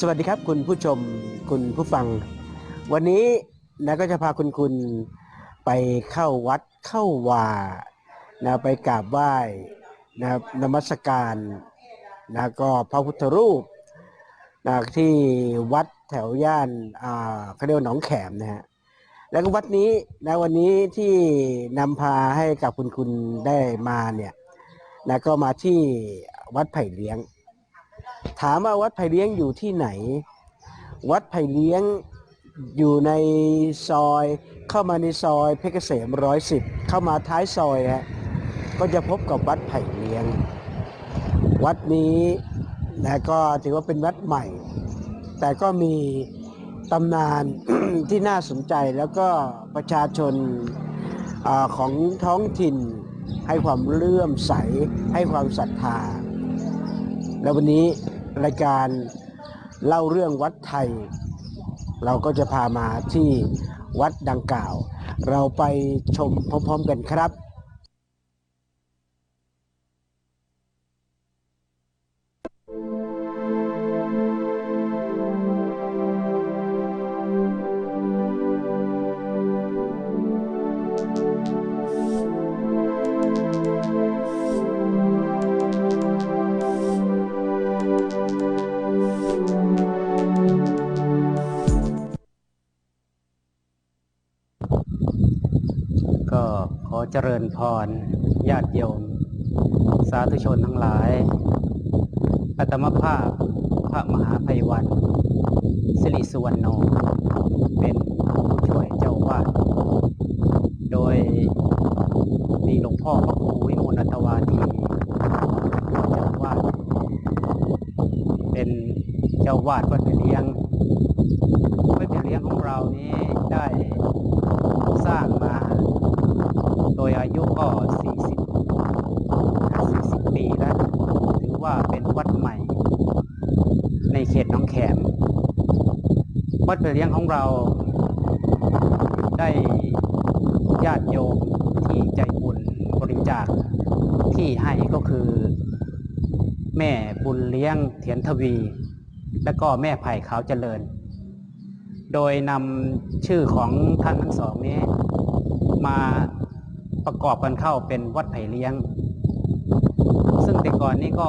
สวัสดีครับคุณผู้ชมคุณผู้ฟัง วันนี้นะก็จะพาคุณคุณไปเข้าวัดเข้าวานะไปกราบไหว้นะครับนมัสการนะก็พระพุทธรูปนะที่วัดแถวย่านอ่าเขาเรียกหนองแขมนะฮะแล้วก็วัดนี้นะวันนี้ที่นำพาให้กับคุณคุณได้มาเนี่ยนะก็มาที่วัดไผ่เลี้ยง ถามว่าวัดไผ่เลี้ยงอยู่ที่ไหน วัดไผ่เลี้ยงอยู่ในซอยเข้ามาในซอยเพชรเกษมร้อยสิบเข้ามาท้ายซอยฮะก็จะพบกับวัดไผ่เลี้ยง วัดนี้นะก็ถือว่าเป็นวัดใหม่ แต่ก็มีตำนานที่น่าสนใจแล้วก็ประชาชนอาของท้องถิ่น ให้ความเลื่อมใสให้ความศรัทธา แล้ววันนี้ รายการเล่าเรื่องวัดไทย เราก็จะพามาที่วัดดังกล่าว เราไปชมพร้อมๆกันครับ เจริญพรญาติโยม สาธุชนทั้งหลาย อัตมภาพพระมหาภัยวันสิริสุวรรณโน เป็นผู้ช่วยเจ้าวาดโดยมีหลวงพ่อพระครูวิมลอัตวาทีเจ้าวาดเป็นเจ้าวาดวัดไปเลี้ยงวัดไปเลี้ยงของเรานี้ได้ สร้างมา โดย อายุก็ 40 40ปีแล้ว ถือว่าเป็นวัดใหม่ ในเขตหนองแขม วัดเปรียงของเราได้ญาติโยมที่ใจบุญบริจาคที่ให้ก็คือ แม่บุญเลี้ยงเถียนทวี และก็แม่ไผ่ขาวเจริญ โดยนำชื่อของท่านทั้งสองนี้มา ประกอบกันเข้าเป็นวัดไผ่เลี้ยง ซึ่งแต่ก่อนนี้ก็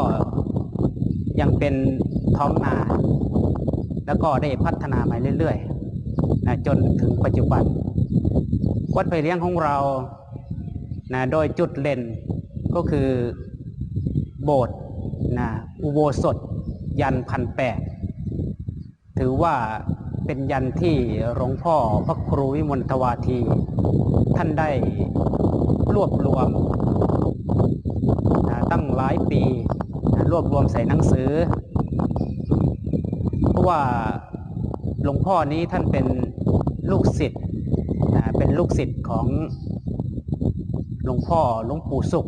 ยังเป็นท้องนา แล้วก็ได้พัฒนามาเรื่อยๆนะจนถึงปัจจุบัน วัดไผ่เลี้ยงของเรานะโดยจุดเด่นก็คือโบสถ์นะอุโบสถ ยันพันแปดถือว่าเป็นยันที่หลวงพ่อพระครูวิมลทวาที ท่านได้ รวบรวมนะตั้งหลายปีนะรวบรวมใส่หนังสือ เพราะว่าหลวงพ่อนี้ท่านเป็นลูกศิษย์นะเป็นลูกศิษย์ของหลวงพ่อหลวงปู่สุข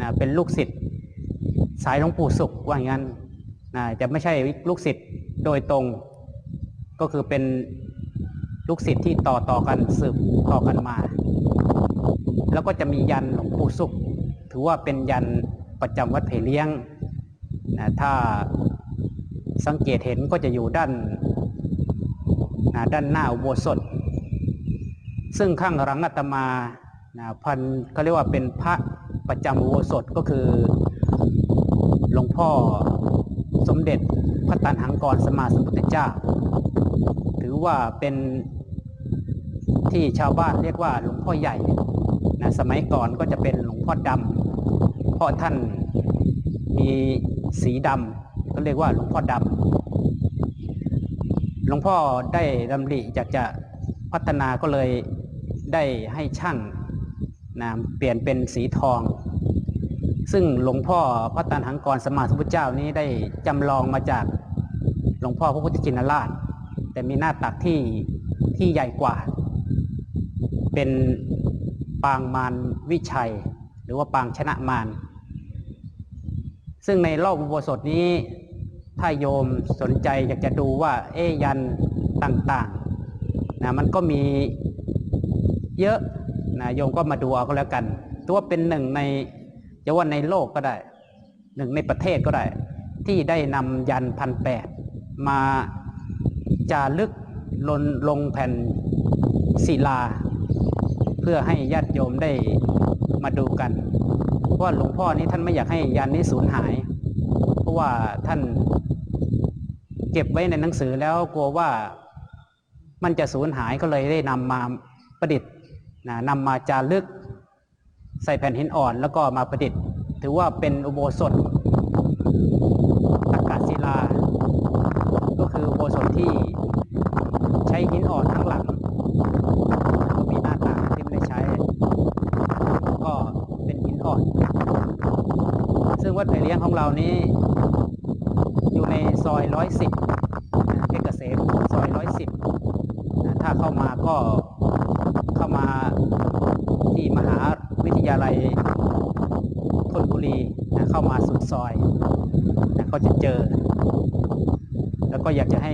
นะเป็นลูกศิษย์สายหลวงปู่สุขว่าอย่างนั้นนะจะไม่ใช่ลูกศิษย์โดยตรง ก็คือเป็นลูกศิษย์ที่ต่อต่อกันสืบต่อกันมา แล้วก็จะมียันหลวงปู่สุข ถือว่าเป็นยันประจำวัดเพเลี้ยงนะถ้าสังเกตเห็นก็จะอยู่ด้านนะด้านหน้าอุโบสถ ซึ่งข้างหลังอาตมานะพันเขาเรียกว่าเป็นพระประจำอุโบสถก็คือหลวงพ่อสมเด็จพระตันหังกรสมมาสมุทธเจ้า ถือว่าเป็นที่ชาวบ้านเรียกว่าหลวงพ่อใหญ่ นะสมัยก่อนก็จะเป็นหลวงพ่อดำเพราะท่านมีสีดำก็เรียกว่าหลวงพ่อดำหลวงพ่อได้ดำริอยากจะพัฒนาก็เลยได้ให้ช่างนะเปลี่ยนเป็นสีทอง ซึ่งหลวงพ่อพระตันหังกรสมมาสัมพุทธเจ้านี้ได้จำลองมาจากหลวงพ่อพระพุทธชินราช แต่มีหน้าตักที่ที่ใหญ่กว่า เป็น ปางมารวิชัย หรือว่าปางชนะมารซึ่งในรอบอุโบสถนี้ ถ้าโยมสนใจอยากจะดูว่าเอยันต่างๆนะมันก็มีเยอะนะโยมก็มาดูเอาก็แล้วกันถือว่าเป็นหนึ่งในจะว่าในโลกก็ได้หนึ่งในประเทศก็ได้ ที่ได้นำยันพันแปดมาจารึกลนลงแผ่นศิลา เพื่อให้ญาติโยมได้มาดูกัน เพราะว่าหลวงพ่อนี้ท่านไม่อยากให้ยันนี้สูญหาย เพราะว่าท่านเก็บไว้ในหนังสือแล้วกลัวว่ามันจะสูญหายก็เลยได้นำมาประดิษฐ์นะนำมาจารึก ใส่แผ่นหินอ่อนแล้วก็มาประดิษฐ์ ถือว่าเป็นอุโบสถอากาศศิลา ก็คืออุโบสถที่ใช้หินอ่อนทั้งหลัง ก็มีหน้าต่างที่ไม่ได้ใช้ ก็เป็นหินอ่อน ซึ่งวั ดไผ่เลี้ยงของเรานี้ อยู่ในซอยร้อยสิบเพชรเกษมซอยร้อยสิบถ้าเข้ามาก็เข้ามาที่มหาวิทยาลัยธนบุรีนะเข้ามาสุดซอยนะก็จะเจอ แล้วก็อยากจะให้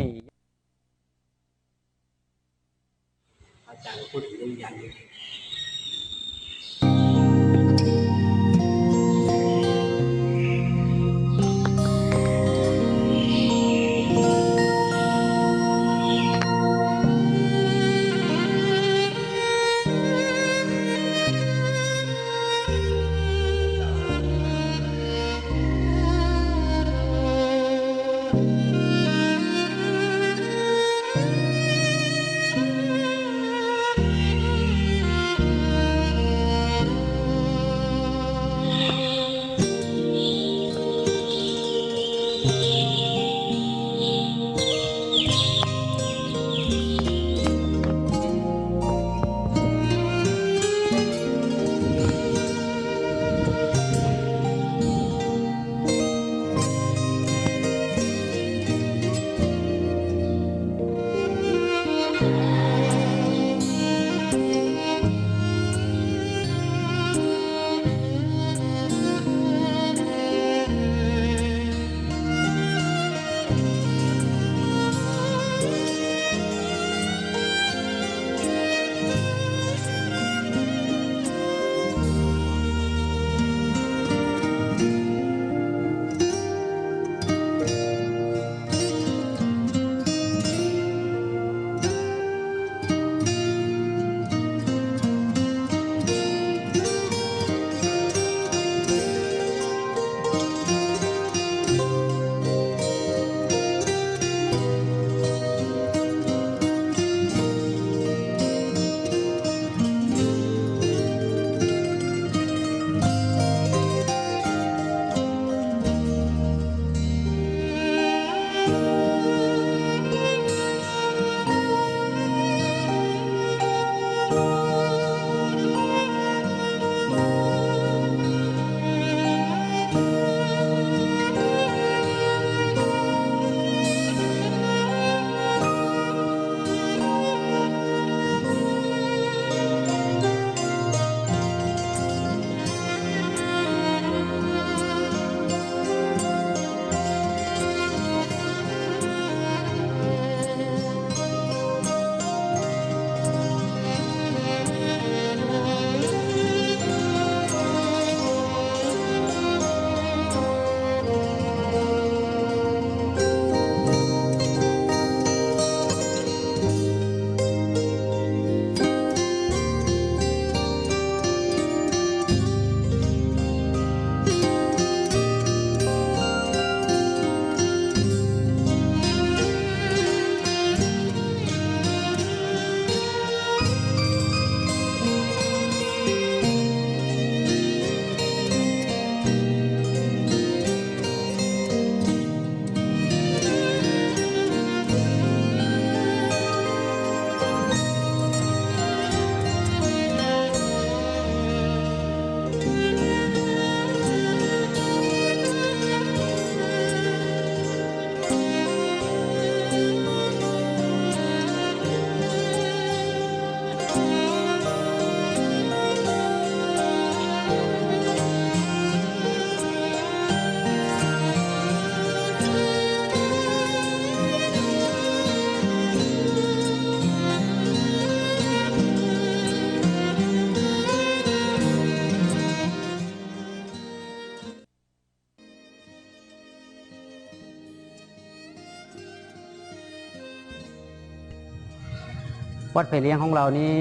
วัดไผ่เลี้ยงของเรานี้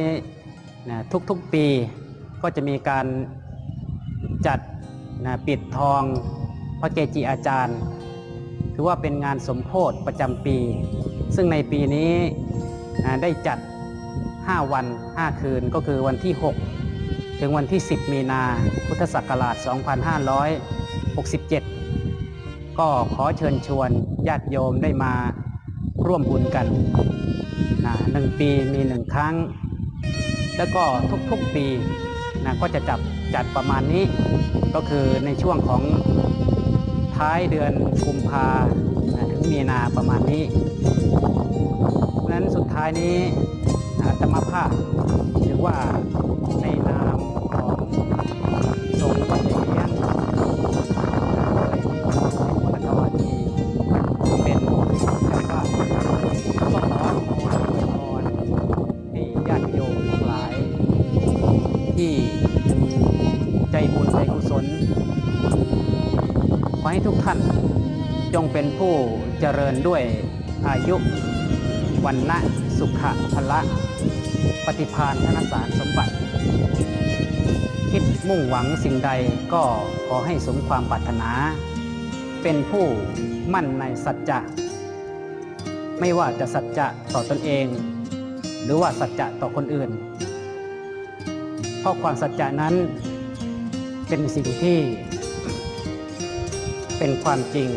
นะทุกๆปีก็จะมีการจัดนะปิดทองพระเกจิอาจารย์ ถือว่าเป็นงานสมโพธิประจำปี ซึ่งในปีนี้นะได้จัด 5 วัน 5 คืนก็คือวันที่ 6 ถึงวันที่ 10 มีนาพุทธศักราช 2567 ก็ขอเชิญชวนญาติโยมได้มาร่วมบุญกัน นะหนึ่งปีมีหนึ่งครั้ง แล้วก็ทุกๆปีนะก็จะจับจัดประมาณนี้ ก็คือในช่วงของท้ายเดือนกุมภาถึงมีนาประมาณนี้เพราะฉะนั้นสุดท้ายนี้ธรรมาภาพหรือว่า ใจกุศล ขอให้ทุกท่านจงเป็นผู้เจริญด้วยอายุวันนะสุขะพละ ปฏิพานธนสารสมบัติ คิดมุ่งหวังสิ่งใดก็ขอให้สมความปรารถนา เป็นผู้มั่นในสัจจะไม่ว่าจะสัจจะต่อตนเอง หรือว่าสัจจะต่อคนอื่น เพราะความสัจจะนั้น เป็นสิ่งที่เป็นความจริง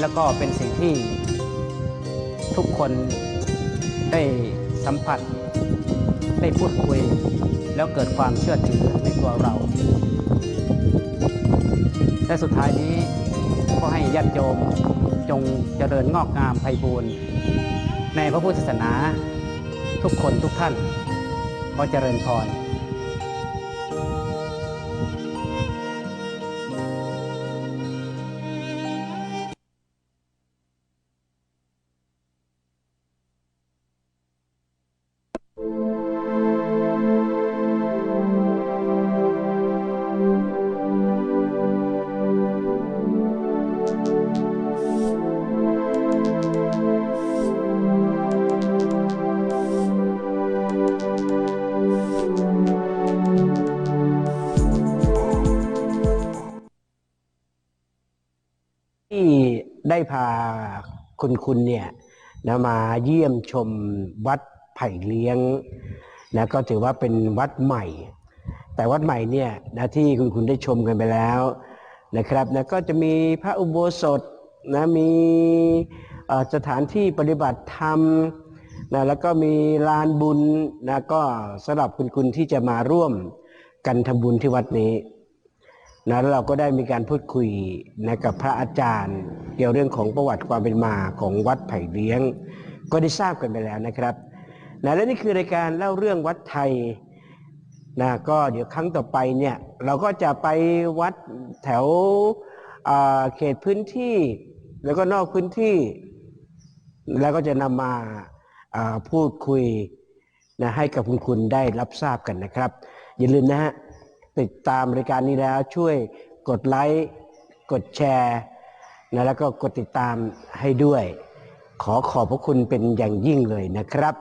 แล้วก็เป็นสิ่งที่ทุกคนได้สัมผัส ได้พูดคุย แล้วเกิดความเชื่อถือในตัวเรา และสุดท้ายนี้ก็ให้ญาติโยมจงเจริญงอกงามไพบูรณ์ในพระพุทธศาสนาทุกคนทุกท่านขอเจริญพร คุณคุณเนี่ยนะมาเยี่ยมชมวัดไผ่เลี้ยงนะก็ถือว่าเป็นวัดใหม่ แต่วัดใหม่เนี่ยนะที่คุณคุณได้ชมกันไปแล้วนะครับนะก็จะมีพระอุโบสถนะมีสถานที่ปฏิบัติธรรมนะแล้วก็มีลานบุญนะก็สำหรับคุณคุณที่จะมาร่วมกันทำบุญที่วัดนี้ นะแล้วเราก็ได้มีการพูดคุยนะกับพระอาจารย์ เกี่ยวเรื่องของประวัติความเป็นมาของวัดไผ่เลี้ยง ก็ได้ทราบกันไปแล้วนะครับนะและนี่คือรายการเล่าเรื่องวัดไทยนะก็เดี๋ยวครั้งต่อไปเนี่ยเราก็จะไปวัดแถวเขตพื้นที่ แล้วก็นอกพื้นที่ แล้วก็จะนำมาอ่าพูดคุยนะให้กับคุณคุณได้รับทราบกันนะครับ อย่าลืมนะฮะ ติดตามรายการนี้แล้วช่วยกดไลค์ กดแชร์นะแล้วก็กดติดตามให้ด้วย ขอขอบพระคุณเป็นอย่างยิ่งเลยนะครับ